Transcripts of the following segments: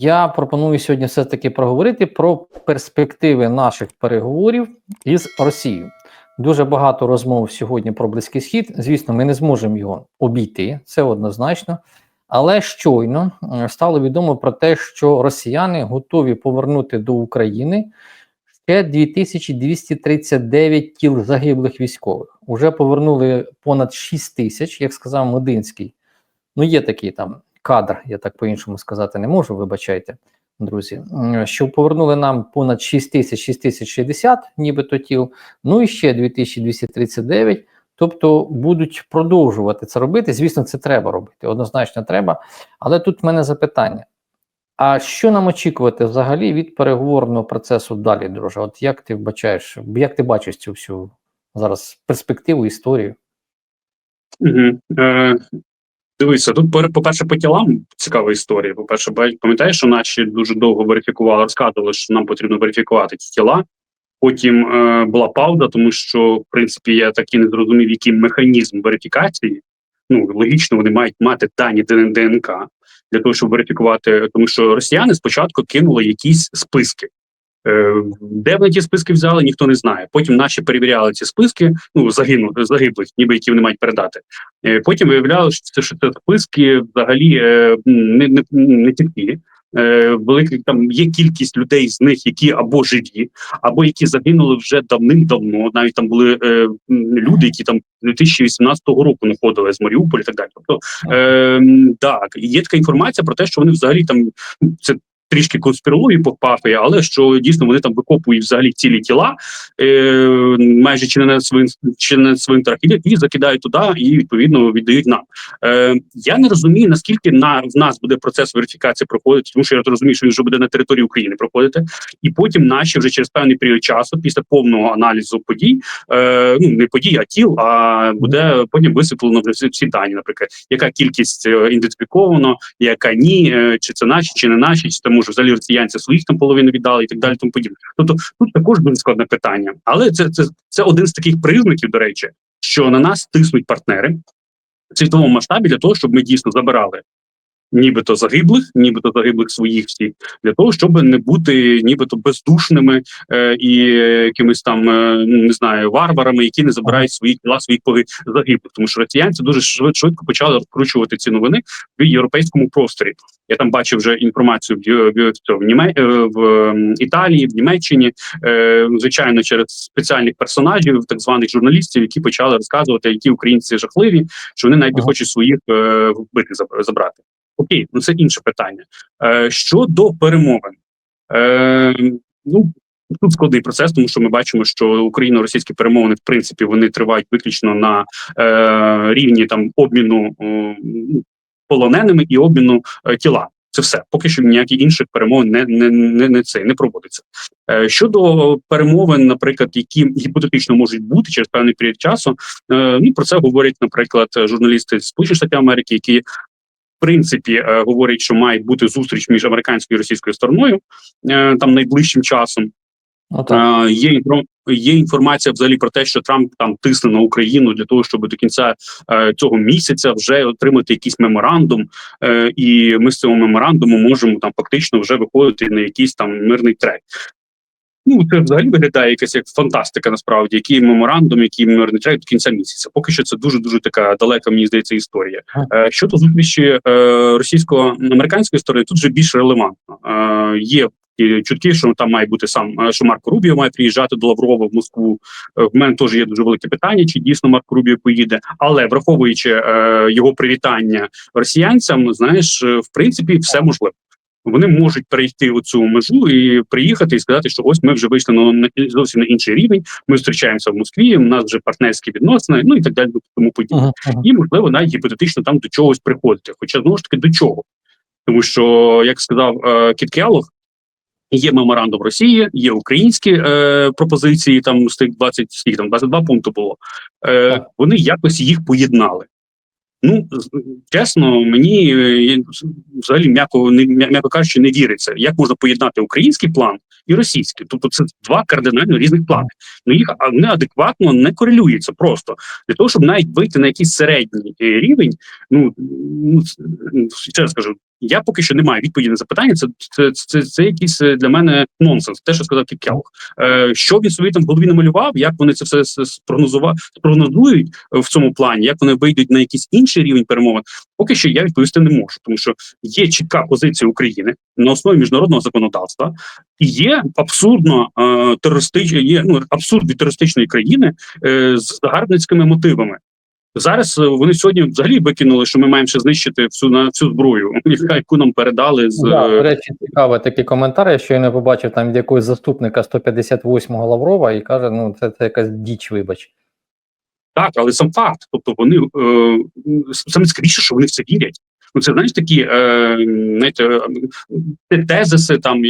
Я пропоную сьогодні все-таки проговорити про перспективи наших переговорів із Росією. Дуже багато розмов сьогодні про Близький Схід. Звісно, ми не зможемо його обійти, це однозначно. Але щойно е, стало відомо про те, що росіяни готові повернути до України ще 2239 тіл загиблих військових. Уже повернули понад 6 тисяч, як сказав Мединський. Ну, є такий там кадр, я так по-іншому сказати не можу, вибачайте, друзі. Що повернули нам понад 6 тисяч, 6060 нібито тіл, ну і ще 2239. Тобто будуть продовжувати це робити. Звісно, це треба робити, однозначно треба. Але тут в мене запитання: а що нам очікувати взагалі від переговорного процесу далі, друже? От як ти вбачаєш, як ти бачиш цю всю зараз перспективу, історію? Угу. Е, дивися, тут пер- по-перше, по тілам цікава історія. По-перше, ба- пам'ятаєш, що наші дуже довго верифікували, розказували, що нам потрібно верифікувати ці тіла. Потім е, була пауза, тому що, в принципі, я так і не зрозумів, який механізм верифікації. Ну, логічно, вони мають мати дані ДН- ДНК для того, щоб верифікувати, тому що росіяни спочатку кинули якісь списки. Е, Де вони ті списки взяли, ніхто не знає. Потім наші перевіряли ці списки, ну загину загиблих, ніби які вони мають передати. Е, Потім виявляли, що це що це списки взагалі е, не, не, не. Е, велика там є кількість людей з них, які або живі, або які загинули вже давним-давно. Навіть там були е, люди, які там 2018 року знаходили з Маріуполя і так далі. Тобто е, так, є така інформація про те, що вони взагалі там ну, це трішки конспірології попахує, але що дійсно вони там викопують взагалі цілі тіла, е, майже чи не на свин чи не на цвинтарах, і, закидають туди, і відповідно віддають нам. Е, я не розумію, наскільки на в нас буде процес верифікації проходити, тому що я розумію, що він вже буде на території України проходити, і потім наші вже через певний період часу, після повного аналізу подій, е, ну не подій, а тіл, а буде потім висвітлено всі дані, наприклад, яка кількість е, ідентифіковано, яка ні, е, чи це наші, чи не наші, чи тому, що взагалі росіянці своїх там половину віддали, і так далі, тому подібне. Тобто тут також дуже складне питання, але це, це, це один з таких признаків, до речі, що на нас тиснуть партнери в світовому масштабі для того, щоб ми дійсно забирали. Нібито загиблих, нібито загиблих своїх всіх, для того, щоб не бути нібито бездушними е, і якимись там е, не знаю варварами, які не забирають свої тіла своїх загиблих. Тому що росіянці дуже швид- швидко почали розкручувати ці новини в європейському просторі. Я там бачив вже інформацію в, в, в, Німе, е, в Італії, в Німеччині, е, звичайно, через спеціальних персонажів, так званих журналістів, які почали розказувати, які українці жахливі, що вони навіть не хочуть своїх е, вбити забрати. Окей, ну це інше питання. Е, щодо перемовин, е, ну тут складний процес, тому що ми бачимо, що україно-російські перемовини, в принципі, вони тривають виключно на е, рівні там обміну е, полоненими і обміну е, тіла. Це все. Поки що ніяких інших перемовин не, не, не, не це не проводиться. Е, щодо перемовин, наприклад, які гіпотетично можуть бути через певний період часу, е, ну про це говорять, наприклад, журналісти з Сполучених Штатів Америки, які принципі е, говорять, що має бути зустріч між американською і російською стороною е, там найближчим часом. Ну. Е, є є інформація взагалі про те, що Трамп там тисне на Україну для того, щоб до кінця цього місяця вже отримати якийсь меморандум, і ми з цього меморандуму можемо там фактично вже виходити на якийсь там мирний трек. Ну, це взагалі виглядає якась як фантастика, насправді, який меморандум, який мирний трек до кінця місяця. Поки що це дуже дуже така далека, мені здається, історія. Е, щодо зустрічі е, російсько-американської сторони, тут вже більш релевантно. Е, є і чутки, що там має бути сам що Марко Рубіо має приїжджати до Лаврова в Москву. В мене теж є дуже велике питання, чи дійсно Марко Рубіо поїде. Але враховуючи е, його привітання росіянцям, знаєш, в принципі, все можливо. Вони можуть перейти оцю межу і приїхати і сказати, що ось ми вже вийшли на, зовсім на інший рівень. Ми зустрічаємося в Москві. У нас вже партнерські відносини, ну і так далі, тому подібне Ага, ага. і можливо навіть гіпотетично там до чогось приходити. Хоча знову ж таки до чого, тому що як сказав е, Кіт Келлог, є меморандум Росії, є українські е, пропозиції. Там з тих 20, скільки там 22 пункти було. Е, вони якось їх поєднали. Ну чесно, мені е, взагалі м'яко не м'яко кажучи, не віриться, як можна поєднати український план і російський. Тобто це два кардинально різних плани. Ну їх а, вони адекватно не корелюється просто для того, щоб навіть вийти на якийсь середній е, рівень. Ну ну ще раз кажу, Я поки що не маю відповіді на запитання. Це це, це, це якийсь е, для мене нонсенс. Те, що сказав Кіт. Е, що він собі там в голові намалював, як вони це все с- спрогнозують в цьому плані, як вони вийдуть на якийсь інший рівень перемовин. Поки що я відповісти не можу, тому що є чітка позиція України на основі міжнародного законодавства, і є абсурдно е, терористичні, є ну абсурд від терористичної країни е, з загарбницькими мотивами. Зараз е, вони сьогодні взагалі викинули, що ми маємо ще знищити всю на всю зброю, яку нам передали з Да, е, до речі, цікавий такий коментар. Я щойно побачив там від якогось заступника 158-го Лаврова і каже: ну це, це якась діч, вибач. Так, але сам факт. Тобто вони е, саме скоріше, що вони в це вірять. Ну, це знаєш такі е, знаєте, е, тезиси там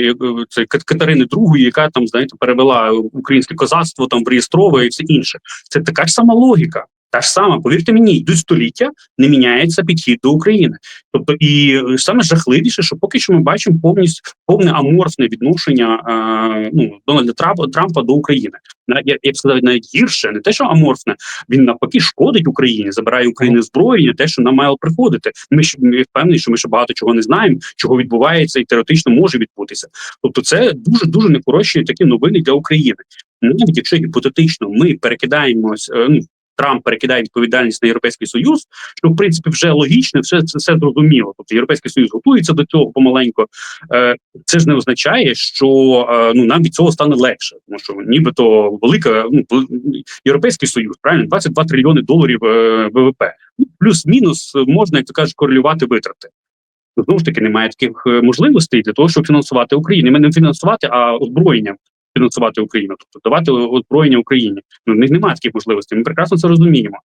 це Катерини II, яка там знаєте перевела українське козацтво там в реєстрове і все інше. Це така ж сама логіка. Та ж сама, повірте мені, йдуть століття, не міняється підхід до України. Тобто, і е, саме жахливіше, що поки що ми бачимо повністю повне аморфне відношення е, ну, Дональда Трампа, Трампа до України. Я, я б сказав, навіть гірше, не те, що аморфне, він навпаки шкодить Україні, забирає Україні зброю, те, що нам мало приходити. Ми ж впевнені, що ми ще багато чого не знаємо, чого відбувається і теоретично може відбутися. Тобто, це дуже дуже нехороші такі новини для України. Навіть якщо гіпотетично ми перекидаємось, е, ну Трамп перекидає відповідальність на європейський союз, що в принципі вже логічно, все це все зрозуміло. Тобто європейський союз готується до цього помаленько. Е, це ж не означає, що е, ну нам від цього стане легше, тому що нібито велика ну європейський союз, правильно 22 трильйони доларів е, ВВП. Ну, плюс-мінус можна, як то кажуть, корелювати витрати. Знову ж таки, немає таких можливостей для того, щоб фінансувати Україну. Ми не фінансувати, а озброєнням фінансувати Україну, тобто давати озброєння Україні. Ну в них немає таких можливостей. Ми прекрасно це розуміємо.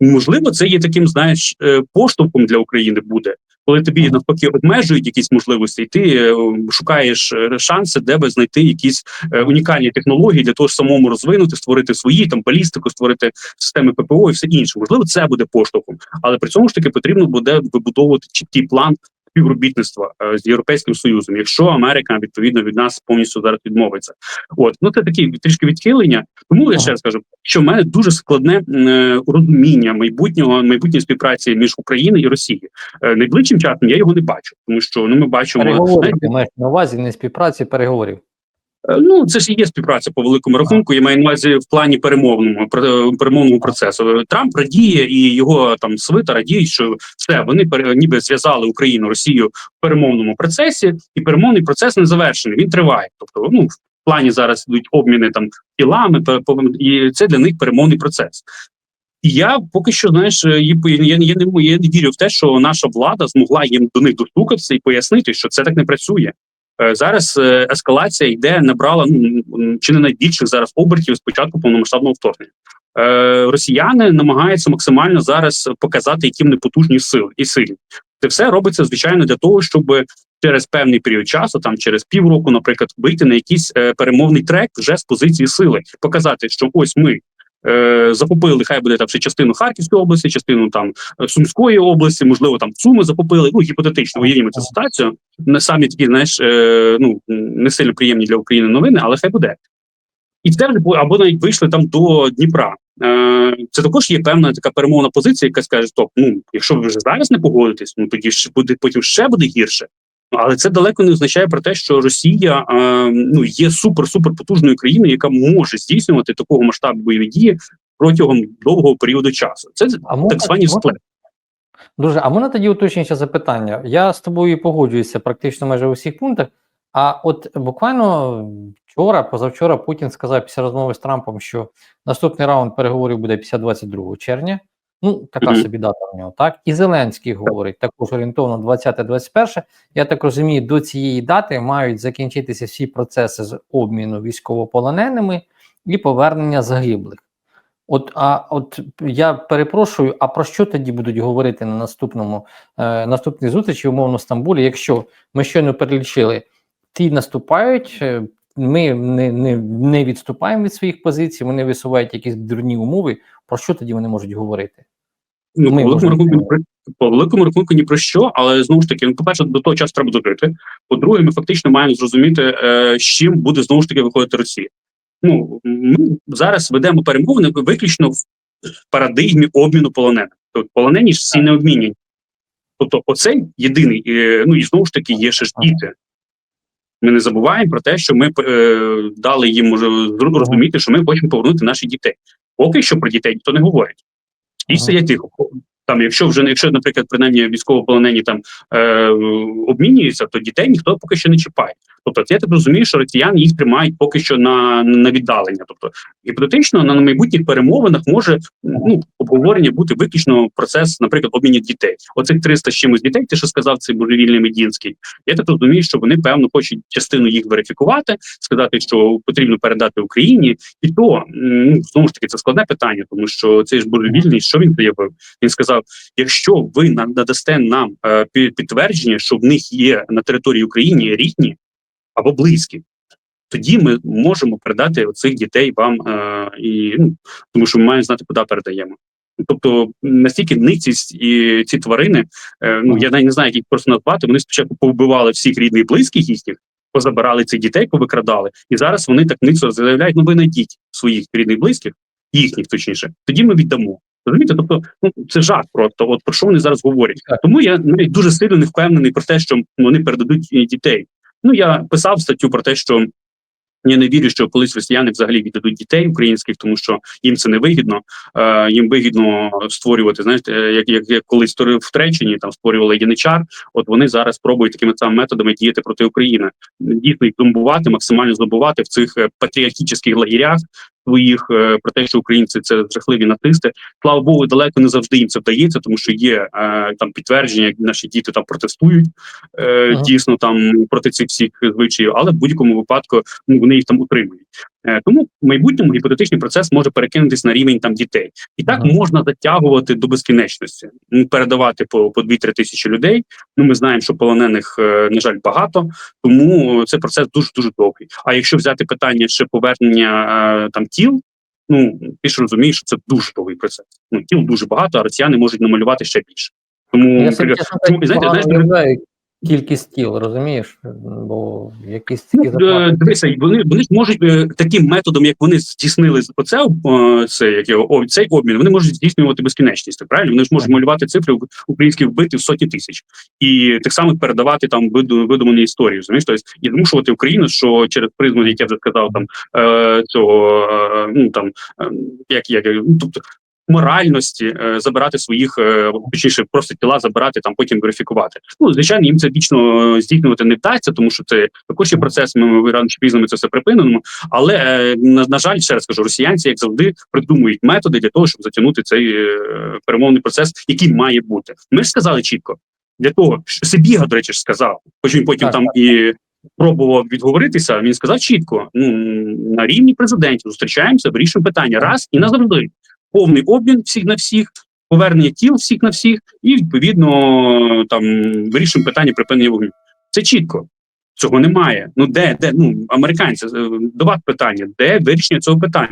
Можливо, це є таким, знаєш, е, поштовхом для України буде, коли тобі навпаки обмежують якісь можливості, і ти е, шукаєш е, шанси, де би знайти якісь унікальні технології для того, щоб самому розвинути, створити свої там балістику, створити системи ППО і все інше. Можливо, це буде поштовхом, але при цьому ж таки потрібно буде вибудовувати чіткий план співробітництва е, з європейським союзом, якщо Америка відповідно від нас повністю зараз відмовиться. От ну це такі трішки відхилення. Тому я ще раз кажу, що в мене дуже складне е, розуміння майбутнього майбутньої співпраці між Україною і Росією. Е, найближчим часом я його не бачу, тому що ну ми бачимо маєш на увазі, не співпраці, переговорів. Е, Ну, це ж і є співпраця по великому рахунку. Я маю на увазі в плані перемовному перемовного процесу. Трамп радіє і його там свита радіють, що все вони ніби зв'язали Україну Росію в перемовному процесі, і перемовний процес не завершений. Він триває. Тобто, ну в плані зараз йдуть обміни там тілами, і це для них перемовний процес. І я поки що знаєш, е, я, я, не я не вірю в те, що наша влада змогла їм до них достукатися і пояснити, що це так не працює. Е, Зараз е, ескалація йде, набрала ну чи не найбільших зараз обертів з початку повномасштабного вторгнення. Е, Росіяни намагаються максимально зараз показати, які вони потужні сили і сильні. Це все робиться звичайно для того, щоб через певний період часу, там через півроку, наприклад, вийти на якийсь перемовний трек вже з позиції сили, показати, що ось ми. Е, захопили, хай буде там ще частину Харківської області, частину там е, Сумської області, можливо, там Суми захопили. Ну гіпотетично уявімо цю ситуацію. Не самі такі, знаєш, е, ну не сильно приємні для України новини, але хай буде. І це вже або навіть вийшли там до Дніпра. Е, це також є певна така перемовна позиція, яка скаже: стоп, ну якщо ви вже зараз не погодитесь, ну тоді ж буде потім ще буде гірше. Але це далеко не означає про те, що Росія е, ну є супер-супер потужною країною, яка може здійснювати такого масштабу бойові дії протягом довгого періоду часу. Це А можна- так звані можна- всплески. Дуже, а мене тоді уточнюється запитання. Я з тобою погоджуюся практично майже у всіх пунктах. А от буквально вчора, позавчора, Путін сказав після розмови з Трампом, що наступний раунд переговорів буде після 22 червня. Ну, така собі дата в нього, так? І Зеленський говорить також орієнтовно 20-21. Я так розумію, до цієї дати мають закінчитися всі процеси з обміну військовополоненими і повернення загиблих. От, а от я перепрошую, а про що тоді будуть говорити на наступному е, наступній зустрічі, умовно в Стамбулі, якщо ми щойно перелічили, ті наступають, е, ми не, не, не відступаємо від своїх позицій, вони висувають якісь дурні умови. Про що тоді вони можуть говорити? Ну, Ми по великому можемо рахунку, ні про- по великому рахунку ні про що, але знову ж таки, ну, по-перше, до того часу треба дожити. По-друге, ми фактично маємо зрозуміти, е, з чим буде знову ж таки виходити Росія. Ну ми зараз ведемо перемовини виключно в парадигмі обміну полонених. Тобто полонені ж всі не обмінюють. Тобто, оцей єдиний, е, ну і знову ж таки є ще ж діти. Ми не забуваємо про те, що ми е, дали їм може розуміти, що ми хочемо повернути наших дітей. Поки що про дітей ніхто не говорить. І сидять тихо. Там, якщо вже якщо, наприклад, принаймні військовополонені там е, обмінюються, то дітей ніхто поки що не чіпає. Тобто, я так розумію, що росіяни їх тримають поки що на, на віддалення. Тобто, гіпотетично на майбутніх перемовинах може ну обговорення бути виключно процес, наприклад, обмінів дітей. Оцих 300 з чимось дітей, ти що сказав, цей божевільний Медінський. Я так розумію, що вони певно хочуть частину їх верифікувати, сказати, що потрібно передати Україні, і то ну знову ж таки це складне питання, тому що цей ж божевільний, що він заявив? Він сказав: якщо ви надасте нам е, підтвердження, що в них є на території України рідні або близькі. Тоді ми можемо передати цих дітей вам е, і ну тому, що ми маємо знати, куди передаємо. Тобто настільки ницість і ці тварини, е, ну я навіть не знаю, як їх просто назвати. Вони спочатку повбивали всіх рідних і близьких їхніх, позабирали цих дітей, повикрадали, і зараз вони так ницо заявляють: ну ви найдіть своїх рідних близьких, їхніх точніше, тоді ми віддамо. Розумієте, тобто, ну це жах просто. От про що вони зараз говорять. Тому я навіть дуже сильно не впевнений про те, що вони передадуть е, дітей. Ну я писав статтю про те, що я не вірю, що колись росіяни взагалі віддадуть дітей українських, тому що їм це не вигідно. Е, їм вигідно створювати, знаєте, е, як, як, як колись в Туреччині, там створювали яничар. От вони зараз пробують такими самими методами діяти проти України, дійсно їх зомбувати, максимально здобувати в цих патріархічних патріотичних лагерях своїх е, про те, що українці це жахливі нацисти. Слава Богу, далеко не завжди їм це вдається, тому що є е, там підтвердження, як наші діти там протестують е, Ага. дійсно там проти цих всіх звичаїв, але в будь-якому випадку ну вони їх там утримують. Е, тому в майбутньому гіпотетичний процес може перекинутись на рівень там дітей, і так Ага. можна затягувати до безкінечності. Передавати по по 2-3 тисячі людей. Ну ми знаємо, що полонених е, на жаль багато, тому цей процес дуже дуже довгий. А якщо взяти питання ще повернення е, там тіл. Ну ти ж розумієш, що це дуже довгий процес. Ну тіл дуже багато, а росіяни можуть намалювати ще більше. Тому Я наприклад, чесно чому, знаєте, уявляю кількість тіл, розумієш? Бо якісь такі Ну, е. Дивися, вони вони ж можуть е, таким методом, як вони здійснили оце, е, це як його цей обмін, вони можуть здійснювати безкінечність. Правильно, вони ж можуть малювати цифри українських вбитих в сотні тисяч і так само передавати там виду- видумані історії. Розумієш, тобто і змушувати Україну, що через призму, як я вже сказав, там цього ну там е, як як ну, тобто. Моральності е, забирати своїх, е, точніше, просто тіла забирати, там потім верифікувати. Ну звичайно, їм це вічно е, здійснювати не вдасться, тому що це також є процес. Ми, ми рано чи пізно ми це все припинимо. Але на, на жаль, ще раз кажу, росіянці, як завжди, придумують методи для того, щоб затягнути цей перемовний процес, який має бути. Ми ж сказали чітко для того, що Сибіга, до речі, ж сказав, хоч він потім Так, там і. Пробував відговоритися. Він сказав чітко: ну на рівні президентів зустрічаємося, вирішуємо питання раз і назавжди. Повний обмін всіх на всіх, повернення тіл всіх на всіх, і відповідно там вирішуємо питання припинення вогню. Це чітко. Цього немає. Ну де, де ну американці е, до вас питання, де вирішення цього питання?